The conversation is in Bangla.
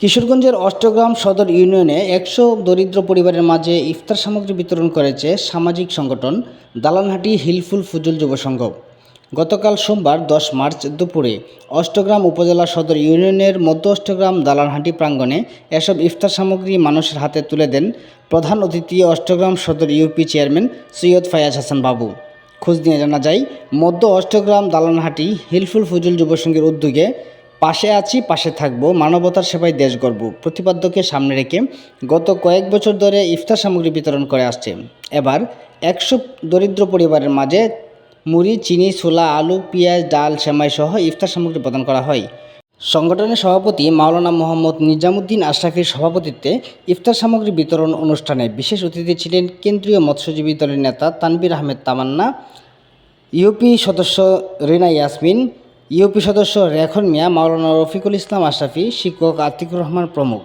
কিশোরগঞ্জের অষ্টগ্রাম সদর ইউনিয়নে একশো দরিদ্র পরিবারের মাঝে ইফতার সামগ্রী বিতরণ করেছে সামাজিক সংগঠন দালানহাটি হিলফুল ফুজুল যুব সংঘ। গতকাল সোমবার দশ মার্চ দুপুরে অষ্টগ্রাম উপজেলা সদর ইউনিয়নের মধ্য অষ্টগ্রাম দালানহাটি প্রাঙ্গণে এসব ইফতার সামগ্রী মানুষের হাতে তুলে দেন প্রধান অতিথি অষ্টগ্রাম সদর ইউপি চেয়ারম্যান সৈয়দ ফায়াজ হাসান বাবু। খোঁজ নিয়ে জানা যায়, মধ্য অষ্টগ্রাম দালানহাটি হিলফুল ফুজুল যুবসংঘের উদ্যোগে পাশে আছি, পাশে থাকব। মানবতার সেবায় দেশ গর্ব। প্রতিপাদ্যকে সামনে রেখে গত কয়েক বছর ধরে ইফতার সামগ্রী বিতরণ করে আসছে। এবার একশো দরিদ্র পরিবারের মাঝে মুড়ি, চিনি, ছোলা, আলু, পেঁয়াজ, ডাল, সেমাই সহ ইফতার সামগ্রী প্রদান করা হয়। সংগঠনের সভাপতি মাওলানা মোহাম্মদ নিজামুদ্দিন আশরাফির সভাপতিত্বে ইফতার সামগ্রী বিতরণ অনুষ্ঠানে বিশেষ অতিথি ছিলেন কেন্দ্রীয় মৎস্যজীবী দলের নেতা তানবির আহমেদ তামান্না, ইউপি সদস্য রিনা ইয়াসমিন ইউপি সদস্য রেখন মিয়া মাওলানা রফিকুল ইসলাম আশরাফি শিক্ষক আতিকুর রহমান প্রমুখ।